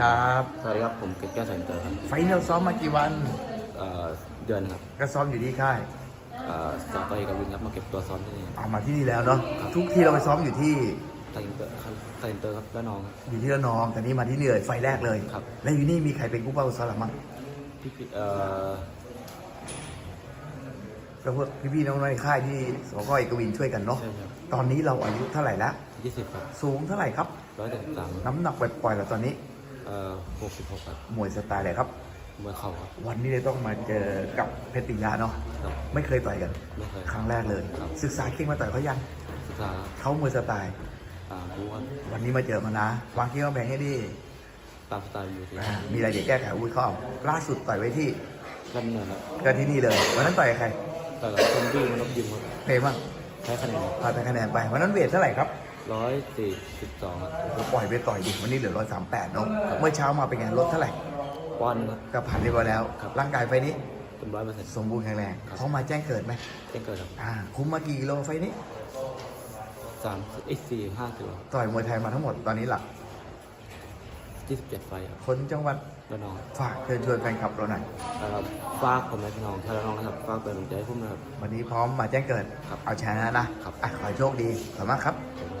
ครับ สวัสดีครับ ผมเกตแก้วแสงเตอร์ครับไฟท์เราซ้อมมากี่วันเอ่อเดือนครับก็ซ้อมอยู่ที่ค่ายเอ่อสต่อยกับวินครับมาเก็บตัวซ้อมที่นี่เอามาที่นี่แล้วเนาะทุกที่เราไปซ้อมอยู่ที่ไทยอินเตอร์ครับไทยอินเตอร์ครับแล้วน้องครับ อยู่ที่ระนองแต่นี้มาที่นี่เลยไฟล์แรกเลย ครับ แล้วอยู่นี่มีใครเป็นกู้เป้าซ้อมหรือมั้งพี่พี่เอ่อก็พวกพี่ๆน้องๆในค่ายที่สกเอกวินช่วยกันเนาะใช่ครับตอนนี้เราอายุเท่าไหร่แล้วยี่สิบครับสูงเท่าไหร่ครับ ร้อยเจ็ดสิบสามน้ำหนักปล่อยๆเราตอนนี้ เอ่อหกสิบหกครับมวยสไตล์อะไรครับเมื่อเข่าครับ วันนี้เลยต้องมาเจอกับเพชรปิยะเนาะครับไม่เคยต่อยกัน ไม่เคยครั้งแรกเลย ครับ ศึกษาเก่งมาต่อยเขายังศึกษาเขามวยสไตล์ อ่ารู้ครับวันนี้มาเจอมานะ วางเกี้ยวแบ่งให้ดีตามสไตล์อยู่ที่อ่ามีอะไรเดี๋ยวแก้ไขอาวุ้ยเขาเอาล่าสุดต่อยไว้ที่กันเหนือครับก็ที่นี่เลยวันนั้นต่อยกับใครแต่กับคนที่มันลบยิมครับเพบ้างแพ้คะแนนพาแต่คะแนนไปวันนั้นเวทเท่าไหร่ครับ ร้อยสี่สิบสองครับผมปล่อยไปต่อยดิวันนี้เหลือร้อยสามแปดเนาะเมื่อเช้ามาเป็นไงลดเท่าไหร่วันครับ ก็ผ่านเรียบร้อยแล้ว ครับ ร่างกายไฟนี้เป็นร้อยเปอร์เซ็นต์สมบูรณ์แข็งแรงครับเขามาแจ้งเกิดไหมเช่นเกิดครับอ่าคุ้มมากี่กิโลไฟนี้ สามเอ้ยสี่ห้ากิโลต่อยมวยไทยมาทั้งหมดตอนนี้หลักยี่สิบเจ็ดไฟครับคนจังหวัดแล้วน้องฝากเชิญชวนแฟนคลับเราหน่อยนะครับฝากผมและพี่น้องชาวระนองนะครับฝากเป็นกำลังใจให้ผมนะครับ วันนี้พร้อมมาแจ้งเกิด ครับเอาชนะนะครับ อะขอให้โชคดีขอบคุณมากครับขอบคุณ